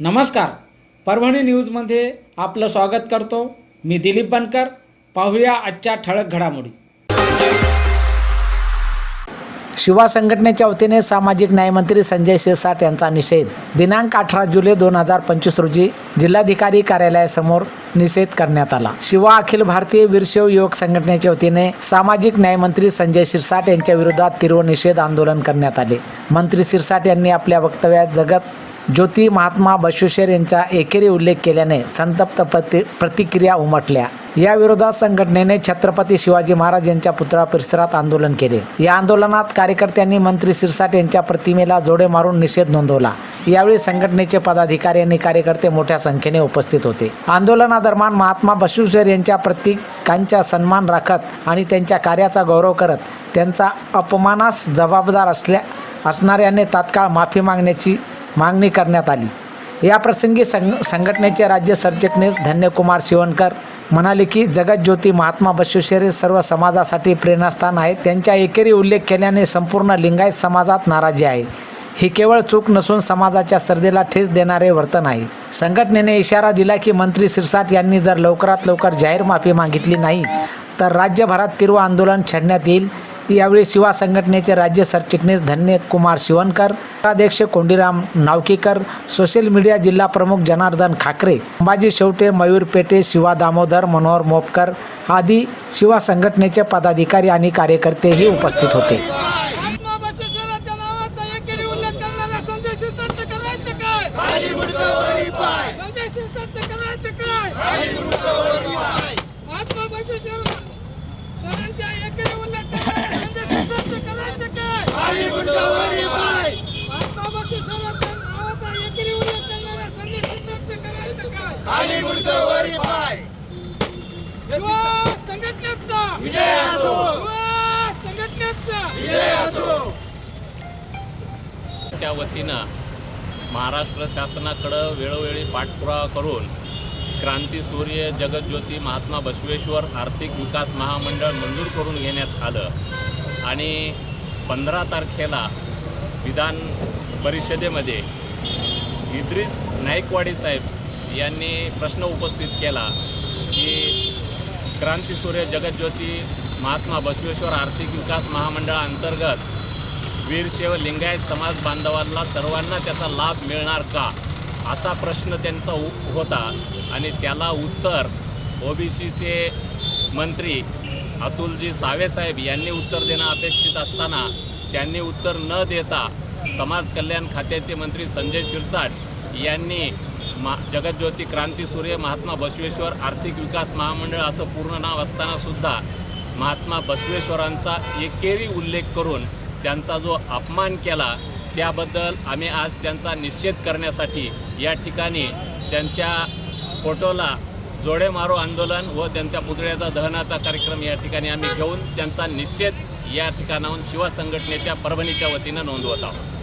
नमस्कार. परभणी न्यूजमध्ये आपलं स्वागत करतो. मी दिलीप बनकर. पाहूया आजच्या ठळक घडामोडी. शिवा संघटनेच्या वतीने सामाजिक न्यायमंत्री संजय शिरसाट यांचा निषेध. दिनांक अठरा जुलै दोन हजार पंचवीस रोजी जिल्हाधिकारी कार्यालयासमोर निषेध करण्यात आला. शिवा अखिल भारतीय वीरशैव युवक संघटनेच्या वतीने सामाजिक न्यायमंत्री संजय शिरसाट यांच्या विरोधात तीव्र निषेध आंदोलन करण्यात आले. मंत्री शिरसाट यांनी आपल्या वक्तव्यात जगत ज्योती महात्मा बशुशेर यांचा एकेरी उल्लेख केल्याने संतप्त प्रति प्रतिक्रिया उमटल्या. या विरोधात संघटनेने छत्रपती शिवाजी महाराज यांच्या पुतळा परिसरात आंदोलन केले. या आंदोलनात कार्यकर्त्यांनी मंत्री सिरसाट यांच्या प्रतिमेला जोडे मारून निषेध नोंदवला. यावेळी संघटनेचे पदाधिकारी आणि कार्यकर्ते मोठ्या संख्येने उपस्थित होते. आंदोलनादरम्यान महात्मा बशुशेर यांच्या प्रतीकांचा सन्मान राखत आणि त्यांच्या कार्याचा गौरव करत त्यांचा अपमानास जबाबदार असल्या असणाऱ्याने तात्काळ माफी मागण्याची मागणी करण्यात आली. या प्रसंगी संघ संघटनेचे राज्य सरचिटणीस धन्यकुमार शिवणकर म्हणाले की जगतज्योती महात्मा बसवेश्वर सर्व समाजासाठी प्रेरणास्थान आहे. त्यांच्या एकेरी उल्लेख केल्याने संपूर्ण लिंगायत समाजात नाराजी आहे. ही केवळ चूक नसून समाजाच्या सर्दीला ठेस देणारे वर्तन आहे. संघटनेने इशारा दिला की मंत्री सिरसाट यांनी जर लवकरात लवकर जाहीर माफी मागितली नाही तर राज्यभरात तीव्र आंदोलन छेडण्यात येईल. यावेळी शिवा संघटनेचे राज्य सरचिटणीस धन्य कुमार शिवनकर अध्यक्ष कोंडीराम नावकीकर सोशल मीडिया जिल्हा प्रमुख जनार्दन खाकरे अंबाजी शेवटे मयूर पेटे शिवा दामोदर मनोहर मोपकर आदी शिवा संघटनेचे पदाधिकारी आणि कार्यकर्तेही उपस्थित होते महात्मा बसवेश्वराच्या नावाचा एकेरी उल्लेख करणाऱ्या संजय शिरसाट करायचं काय संजय शिरसाट करायचं काय महात्मा बसवेश्वर सरांच्या एकेरी उल्लेख करणाऱ्या संजय शिरसाट करायचं काय महात्मा बसवेश्वराच्या नावाचा एकेरी उल्लेख करणाऱ्या संजय शिरसाट करायचं काय युवा संघटनेचा. युवा संघटनेचा. च्या वतीनं महाराष्ट्र शासनाकडं वेळोवेळी पाठपुरावा करून क्रांतीसूर्य जगज्योती महात्मा बसवेश्वर आर्थिक विकास महामंडळ मंजूर करून घेण्यात आलं. आणि पंधरा तारखेला विधान परिषदेमध्ये इद्रिस नाईकवाडी साहेब यांनी प्रश्न उपस्थित केला की क्रांतीसूर्य जगज्योती महात्मा बसवेश्वर आर्थिक विकास महामंडळाअंतर्गत वीरशैव लिंगायत समाज बांधवांना सर्वांना त्याचा लाभ मिळणार का? असा प्रश्न त्यांचा उ होता आणि त्याला उत्तर ओबीसीचे मंत्री अतुलजी सावेसाहेब यांनी उत्तर देणं अपेक्षित असताना त्यांनी उत्तर न देता समाज कल्याण खात्याचे मंत्री संजय शिरसाट यांनी मा जगज्योती क्रांतीसूर्य महात्मा बसवेश्वर आर्थिक विकास महामंडळ असं पूर्ण नाव असतानासुद्धा महात्मा बसवेश्वरांचा एकेरी उल्लेख करून त्यांचा जो अपमान केला त्याबद्दल आम्ही आज त्यांचा निषेध करण्यासाठी या ठिकाणी त्यांच्या फोटोला जोडे मारो आंदोलन व त्यांच्या पुतळ्याचा दहनाचा कार्यक्रम या ठिकाणी आम्ही घेऊन त्यांचा निषेध या ठिकाणाहून शिवा संघटनेच्या परभणीच्या वतीनं नोंदवत आहोत.